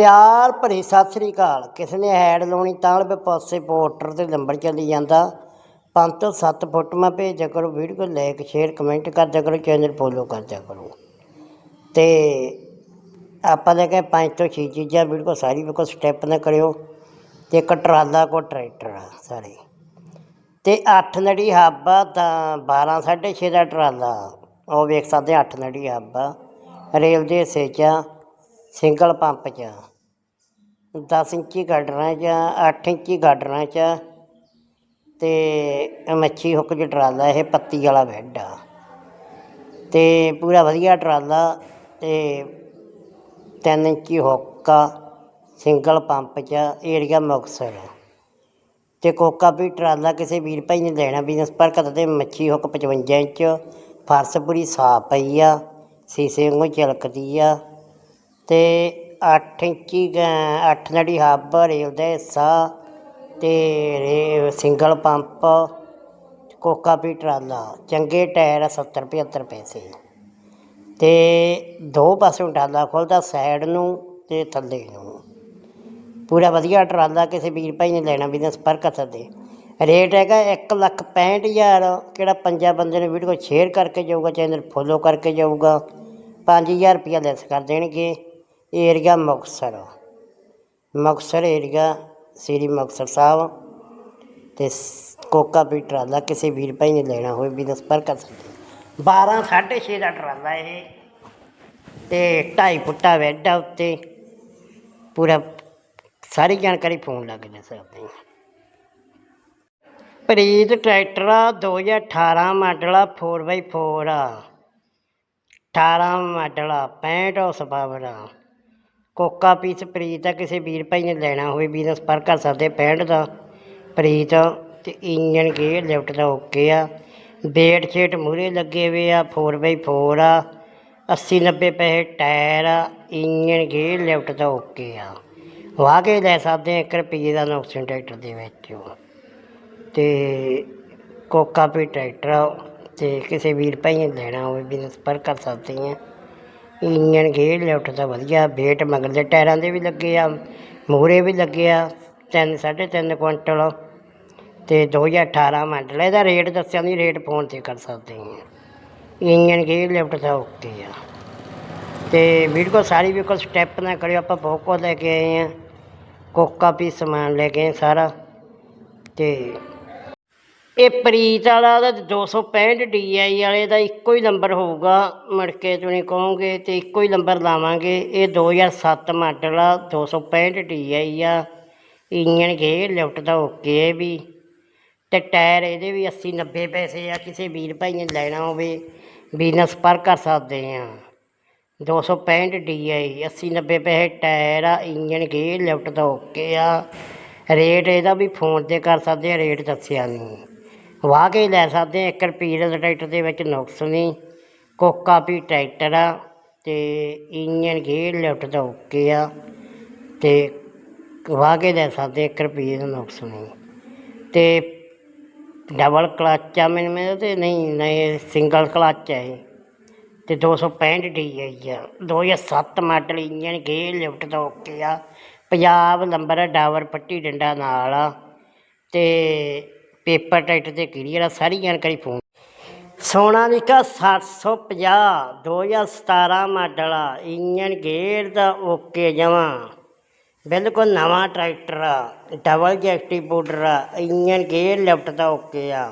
ਪਿਆਰ ਭਰੀ ਸਤਿ ਸ੍ਰੀ ਅਕਾਲ। ਕਿਸੇ ਨੇ ਹੈਡ ਲਾਉਣੀ ਤਾਂ ਲਵੇ ਪਾਸੇ ਪੋਸਟਰ ਤੇ ਨੰਬਰ ਚੱਲੀ ਜਾਂਦਾ। ਪੰਜ ਤੋਂ ਸੱਤ ਮੈਂ ਭੇਜਿਆ ਕਰੋ ਵੀਡੀਓ ਲਾਈਕ ਸ਼ੇਅਰ ਕਮੈਂਟ ਕਰਦਿਆ ਕਰੋ ਚੈਨਲ ਫੋਲੋ ਕਰਦਿਆ ਕਰੋ। ਤੇ ਆਪਾਂ ਲੈ ਕੇ ਪੰਜ ਤੋਂ ਛੇ ਚੀਜ਼ਾਂ ਵੀਡੀਓ ਸਾਰੀ ਵੀਡੀਓ ਸਟੈਪ ਨਾ ਕਰਿਓ। ਤੇ ਇੱਕ ਟਰਾਲਾ ਕੋ ਟਰੈਕਟਰ ਆ ਸਾਰੇ। ਤੇ 8 ਨੜੀ ਹੱਬ ਆ ਤਾਂ 12 6.5 ਦਾ ਟਰਾਲਾ। ਉਹ ਵੇਖ ਸਕਦੇ 8 ਨੜੀ ਹੱਬ। ਆ ਰੇਲ ਦੇ ਹਿੱਸੇ 'ਚ ਆ, ਸਿੰਗਲ ਪੰਪ 'ਚ ਆ। 10 ਇੰਚੀ ਗਾਡਰਾਂ 'ਚ ਆ, 8 ਇੰਚੀ ਗਾਡਰਾਂ 'ਚ ਆ ਤੇ ਇਹ ਮੱਛੀ ਹੁੱਕ 'ਚ ਟਰਾਲਾ ਇਹ ਪੱਤੀ ਵਾਲਾ ਬੈੱਡ ਆ। ਤੇ ਪੂਰਾ ਵਧੀਆ ਟਰਾਲਾ ਤੇ 3 ਇੰਚੀ ਹੁੱਕ ਆ ਸਿੰਗਲ ਪੰਪ 'ਚ ਆ, ਏਰੀਆ ਮੁਕਤਸਰ ਆ। ਤੇ ਕੋਕਾ ਵੀ ਟਰਾਲਾ ਕਿਸੇ ਵੀਰ ਭਾਈ ਨੇ ਲੈਣਾ ਬਿਜ਼ਨਸ ਪਰ ਕਰਦੇ ਮੱਛੀ ਹੁੱਕ 55 ਇੰਚ ਫਰਸ਼ ਪੂਰੀ ਸਾਫ਼ ਪਈ ਆ ਸੀਸੇ ਵਾਂਗੂ ਚਲਕਦੀ ਆ। ਤੇ 8 ਇੰਚੀ ਗ- ਅੱਠ ਨੜੀ ਹੱਬ ਰੇਲ ਦਾ ਹਿੱਸਾ ਤੇ ਰੇ ਸਿੰਗਲ ਪੰਪ, ਕੋਕਾ ਵੀ ਟਰਾਲਾ, ਚੰਗੇ ਟਾਇਰ ਆ 70 75 ਪੈਸੇ। ਤੇ ਦੋ ਪਾਸਿਓਂ ਟਰਾਲਾ ਖੁੱਲਦਾ ਸਾਈਡ ਨੂੰ ਤੇ ਥੱਲੇ ਨੂੰ। ਪੂਰਾ ਵਧੀਆ ਟਰਾਲਾ ਕਿਸੇ ਵੀਰ ਭਾਈ ਨੇ ਲੈਣਾ ਬਿਜ਼ਨਸ ਪਰ ਕਰ ਸਕਦੇ ਰੇਟ ਹੈਗਾ ਇੱਕ ਲੱਖ ਪੈਂਹਠ ਹਜ਼ਾਰ, ਕਿਹੜਾ ਪੰਜਾਂ ਬੰਦੇ ਨੇ ਵੀਡੀਓ ਸ਼ੇਅਰ ਕਰਕੇ ਜਾਊਗਾ ਚੈਨਲ ਫੋਲੋ ਕਰਕੇ ਜਾਊਗਾ, ਪੰਜ ਹਜ਼ਾਰ ਰੁਪਇਆ ਲੈਸ ਕਰ ਦੇਣਗੇ। ਏਰੀਆ ਮੁਕਤਸਰ। ਮੁਕਤਸਰ ਏਰੀਆ ਸ੍ਰੀ ਮੁਕਤਸਰ ਸਾਹਿਬ ਅਤੇ ਕੋਕਾ ਵੀ ਟਰਾਲਾ ਕਿਸੇ ਵੀਰ ਭਾਈ ਨੇ ਲੈਣਾ ਹੋਵੇ ਬਿਜ਼ਨਸ ਪਰ ਕਰ ਸਕਦੇ 12 6.5 ਦਾ ਟਰਾਲਾ ਇਹ। ਤੇ 2.5 ਫੁੱਟਾ ਬੈੱਡ ਆ ਉੱਤੇ। ਪੂਰਾ ਸਾਰੀ ਜਾਣਕਾਰੀ ਫੋਨ ਲੱਗ ਜਾ ਸਕਦੇ ਹਾਂ ਪ੍ਰੀਤ ਟਰੈਕਟਰ ਆ 2018 ਮਾਡਲ ਆ 4x4 ਆ। 18 ਮਾਡਲ ਆ 65 ਹਾਰਸ ਪਾਵਰ ਆ। ਕੋਕਾ ਪੀਸ ਪ੍ਰੀਤ ਆ, ਕਿਸੇ ਵੀਰ ਭਾਈ ਨੇ ਲੈਣਾ ਹੋਵੇ ਬਿਜ਼ਨਸ ਪਰ ਕਰ ਸਕਦੇ 65 ਦਾ। ਪ੍ਰੀਤ ਤੇ ਇੰਜਨ ਗੇਅਰ ਲਿਫਟ ਦਾ ਓਕੇ ਆ। ਬੇਟ ਸ਼ੇਟ ਮੂਰੇ ਲੱਗੇ ਹੋਏ ਆ 4x4 ਆ। 80 90 ਪੈਸੇ ਟਾਇਰ ਆ ਇੰਜਨ ਗੇਅਰ ਲਿਫਟ ਦਾ ਓਕੇ ਆ। ਵਾਹ ਕੇ ਲੈ ਸਕਦੇ ਆ 1 ਰੁਪਏ ਦਾ ਨੁਕਸਾਨ ਟਰੈਕਟਰ ਦੇ ਵਿੱਚ ਤੇ ਕੋਕਾ ਵੀ ਟਰੈਕਟਰ ਆ ਤੇ ਕਿਸੇ ਵੀਰ ਭਾਈ ਨੇ ਲੈਣਾ ਹੋਵੇ ਬਿਜ਼ਨਸ ਪਰ ਕਰ ਸਕਦੇ ਆ। ਇੰਜਨ ਗੇਅਰ ਲਿਫਟ ਦਾ ਵਧੀਆ ਵੇਟ ਮਗਰਲੇ ਟਾਇਰਾਂ ਦੇ ਵੀ ਲੱਗੇ ਆ, ਮੂਹਰੇ ਵੀ ਲੱਗੇ ਆ, ਤਿੰਨ, ਸਾਢੇ ਤਿੰਨ ਕੁਇੰਟਲ। ਅਤੇ ਦੋ ਹਜ਼ਾਰ ਅਠਾਰਾਂ ਮਾਡਲ, ਇਹਦਾ ਰੇਟ ਦੱਸਿਆ ਨਹੀਂ, ਰੇਟ ਫੋਨ ਤੇ ਕਰ ਸਕਦੇ ਹਾਂ ਇੰਜਣ ਗੇਅਰ ਲਿਫਟ ਦਾ ਓਕੇ ਆ। ਤੇ ਵੀਡੀਓ ਸਾਰੀ ਵੀ ਕੋਈ ਸਟੈਪ ਨਾ ਕਰਿਓ, ਆਪਾਂ ਬਹੁਤ ਕੁਝ ਲੈ ਕੇ ਆਏ ਹਾਂ ਕੋਕਾ ਵੀ ਸਮਾਨ ਲੈ ਕੇ ਆਏ ਸਾਰਾ। ਤੇ ਇਹ ਪ੍ਰੀਤ ਵਾਲਾ ਦਾ 265 DI ਵਾਲੇ ਦਾ ਇੱਕੋ ਹੀ ਨੰਬਰ ਹੋਊਗਾ, ਮੁੜ ਕੇ ਤੁਸੀਂ ਕਹੋਗੇ ਤੇ ਇੱਕੋ ਹੀ ਨੰਬਰ ਲਾਵਾਂਗੇ। ਇਹ 2007 ਮਾਡਲ ਆ 265 DI ਆ। ਇੰਜਨ ਗੇਅਰ ਲਿਫਟ ਦਾ ਓਕੇ ਹੈ ਵੀ। ਤੇ ਟਾਇਰ ਇਹਦੇ ਵੀ 80 90 ਪੈਸੇ ਆ, ਕਿਸੇ ਵੀਰ ਭਾਈ ਨੇ ਲੈਣਾ ਹੋਵੇ, ਬਿਜ਼ਨਸ ਪਰ ਕਰ ਸਕਦੇ ਆ। 265 DI 80 90 ਪੈਸੇ ਟਾਇਰ ਆ ਇੰਜਨ ਗੇਅਰ ਲਿਫਟ ਦਾ ਓਕੇ ਆ। ਰੇਟ ਇਹਦਾ ਵੀ ਫੋਨ ਤੇ ਕਰ ਸਕਦੇ ਆ, ਰੇਟ ਦੱਸਿਆ ਨਹੀਂ। ਵਾਹ ਕੇ ਲੈ ਸਕਦੇ ਆ। 1 ਰੁਪਏ ਦਾ ਟਰੈਕਟਰ ਦੇ ਵਿੱਚ ਨੁਕਸ ਨਹੀਂ ਕੋਕਾ ਵੀ ਟਰੈਕਟਰ ਆ ਤੇ ਇੰਜਨ ਗੇਅਰ ਲਿਫਟ ਦਾ ਓਕੇ ਆ ਤੇ ਵਾਹ ਕੇ ਲੈ ਸਕਦੇ 1 ਰੁਪਏ ਦਾ ਨੁਕਸ ਨਹੀਂ ਤੇ ਡਬਲ ਕਲਚ ਆ ਮੈਨੂੰ ਮੇਰੇ ਤੇ ਨਹੀਂ ਨਹੀਂ, ਸਿੰਗਲ ਕਲਚ ਹੈ ਇਹ। ਤੇ 265 DI ਆ। 2007 ਮਾਡਲ ਇੰਜਨ ਗੇਅਰ ਲਿਫਟ ਦਾ ਓਕੇ ਆ। ਪੰਜਾਬ ਨੰਬਰ ਆ ਡਾਵਰ ਪੱਟੀ ਡੰਡਾ ਨਾਲ ਆ। ਤੇ ਪੇਪਰ ਟਰੈਕਟਰ ਤੇ ਕਲੀਅਰ ਆ, ਸਾਰੀ ਜਾਣਕਾਰੀ ਫੋਨ ਸੋਨਾਲੀਕਾ 750 2017 ਮਾਡਲ ਆ ਇੰਜਨ ਗੇਅਰ ਦਾ ਓਕੇ ਜਮਾਂ। ਬਿਲਕੁਲ ਨਵਾਂ ਟਰੈਕਟਰ ਆ, ਡਬਲ ਜੈਕਟੀ ਬੋਰਡਰ ਆ ਇੰਜਨ ਗੇਅਰ ਲਿਫਟ ਦਾ ਓਕੇ ਆ।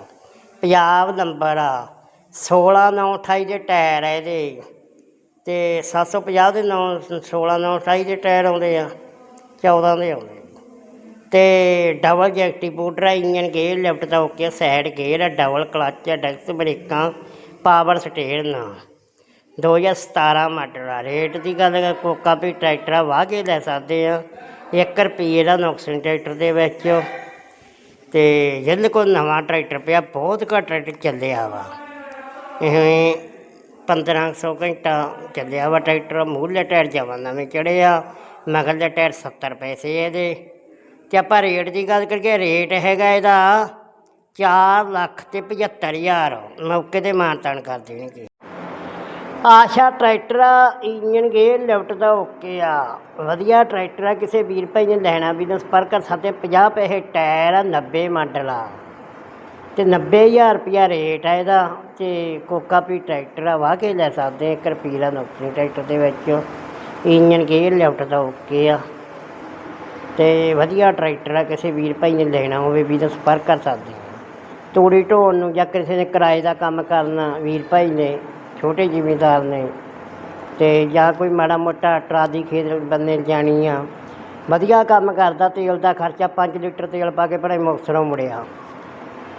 ਪੰਜਾਬ ਨੰਬਰ ਆ 16 9 28 ਦੇ ਟਾਇਰ ਆ ਇਹਦੇ। ਤੇ 750 ਦੇ 9 16 9 28 ਦੇ ਟਾਇਰ ਆਉਂਦੇ ਆ 14 ਦੇ ਆਉਂਦੇ ਤੇ ਡਬਲ ਜੈਕਟੀ ਬੋਰਡਰ ਆ ਇੰਜਨ ਗੇਅਰ ਲਿਫਟ ਦਾ ਓਕੇ ਸਾਈਡ ਗੇਅਰ ਆ ਡਬਲ ਕਲੱਚ ਆ ਡੈਕਸ ਬ੍ਰੇਕਾਂ ਪਾਵਰ ਸਟੇਅਰਿੰਗ ਆ 2017 ਮਾਡਲ ਆ। ਰੇਟ ਦੀ ਗੱਲ ਕਰ, ਕੋਕਾ ਵੀ ਟਰੈਕਟਰ ਵਾਹ ਕੇ ਲੈ ਸਕਦੇ ਆ। 1 ਰੁਪਏ ਦਾ ਨੁਕਸਾਨ ਟਰੈਕਟਰ ਦੇ ਵਿੱਚ ਤੇ ਜਿਹਦੇ ਕੋਲ ਨਵਾਂ ਟਰੈਕਟਰ ਪਿਆ, ਬਹੁਤ ਘੱਟ ਟਰੈਕਟਰ ਚੱਲਿਆ ਵਾ। ਇਹ 1500 ਘੰਟਾ ਚੱਲਿਆ ਵਾ ਟਰੈਕਟਰ, ਮੂਹਰਲੇ ਟਾਇਰ ਜਮਾਂ ਨਵੇਂ ਚੜੇ ਆ। ਮਗਰਲੇ ਟਾਇਰ 70 ਪੈਸੇ ਇਹਦੇ। ਤੇ ਆਪਾਂ ਰੇਟ ਦੀ ਗੱਲ ਕਰੀਏ ਰੇਟ ਹੈਗਾ ਇਹਦਾ 4 ਲੱਖ ਤੇ 75000 ਮੌਕੇ ਤੇ ਮਾਨਤਾਨ ਕਰ ਦੇਣਗੇ। ਆਸ਼ਾ ਟਰੈਕਟਰ ਆ ਇੰਜਨ ਗੇਅਰ ਲਿਫਟ ਦਾ ਓਕੇ ਆ। ਵਧੀਆ ਟਰੈਕਟਰ ਆ, ਕਿਸੇ ਵੀਰ ਭਾਈ ਨੇ ਲੈਣਾ ਵੀ ਤਾਂ ਸੰਪਰਕ ਕਰ ਸਕਦੇ 50 ਪੈਸੇ ਟਾਇਰ ਆ 90 ਮਾਡਲ ਆ। ਤੇ 90000 ਰੁਪਿਆ ਰੇਟ ਆ ਇਹਦਾ, ਤੇ ਕੋਕਾ ਪੀ ਟਰੈਕਟਰ ਆ, ਵਾਹ ਕੇ ਲੈ ਸਕਦੇ ਇੱਕ ਰੁਪਈਆ ਨੁਕਸੀ ਟਰੈਕਟਰ ਦੇ ਵਿੱਚ। ਇੰਜਨ ਗੇਅਰ ਲਿਫਟ ਦਾ ਓਕੇ ਆ। ਤੇ ਵਧੀਆ ਟਰੈਕਟਰ ਆ, ਕਿਸੇ ਵੀਰ ਭਾਈ ਨੇ ਲੈਣਾ ਹੋਵੇ, ਵੀ ਤਾਂ ਸੰਪਰਕ ਕਰ ਸਕਦੇ ਆ। ਤੂੜੀ ਢੋਣ ਨੂੰ ਜਾਂ ਕਿਸੇ ਨੇ ਕਿਰਾਏ ਦਾ ਕੰਮ ਕਰਨਾ, ਵੀਰ ਭਾਈ ਨੇ, ਛੋਟੇ ਜ਼ਿਮੀਂਦਾਰ ਨੇ, ਤੇ ਜਾਂ ਕੋਈ ਮਾੜਾ ਮੋਟਾ ਟਰਾਲੀ ਖੇਤ ਬੰਨੇ ਜਾਣੀ ਆ। ਵਧੀਆ ਕੰਮ ਕਰਦਾ, ਤੇਲ ਦਾ ਖਰਚਾ 5 ਲੀਟਰ ਤੇਲ ਪਾ ਕੇ ਭਰਾਈ ਮੁਕਤਸਰੋਂ ਮੁੜਿਆ।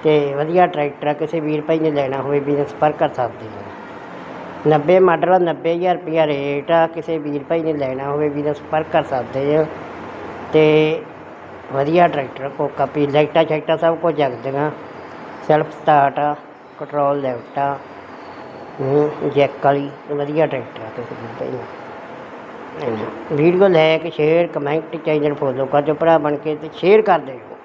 ਤੇ ਵਧੀਆ ਟਰੈਕਟਰ ਆ, ਕਿਸੇ ਵੀਰ ਭਾਈ ਨੇ ਲੈਣਾ ਹੋਵੇ, ਵੀ ਤਾਂ ਸੰਪਰਕ ਕਰ ਸਕਦੇ ਆ। 90 ਮਾਡਲ ਆ 90000 ਰੁਪਇਆ ਰੇਟ ਆ, ਕਿਸੇ ਵੀਰ ਭਾਈ ਨੇ ਲੈਣਾ ਹੋਵੇ, ਵੀ ਤਾਂ ਸੰਪਰਕ ਕਰ ਸਕਦੇ ਆ। ਅਤੇ ਵਧੀਆ ਟਰੈਕਟਰ ਕੋਕਾ ਪੀ, ਲਾਈਟਾਂ ਸ਼ਾਈਟਾਂ ਸਭ ਕੁਝ ਜਗਦੀਆਂ। ਸੈਲਫ ਸਟਾਰਟ ਆ ਕੰਟਰੋਲ ਲੈਫਟ ਆ ਜੈਕ ਵਾਲੀ, ਵਧੀਆ ਟਰੈਕਟਰ ਆ ਤੁਸੀਂ ਵੀਰ ਭਾਈ ਨੇ video like share comment channel follow ਕਰ ਦਿਓ। ਭਰਾ ਬਣ ਕੇ ਤੇ ਸ਼ੇਅਰ ਕਰ ਦਿਓ।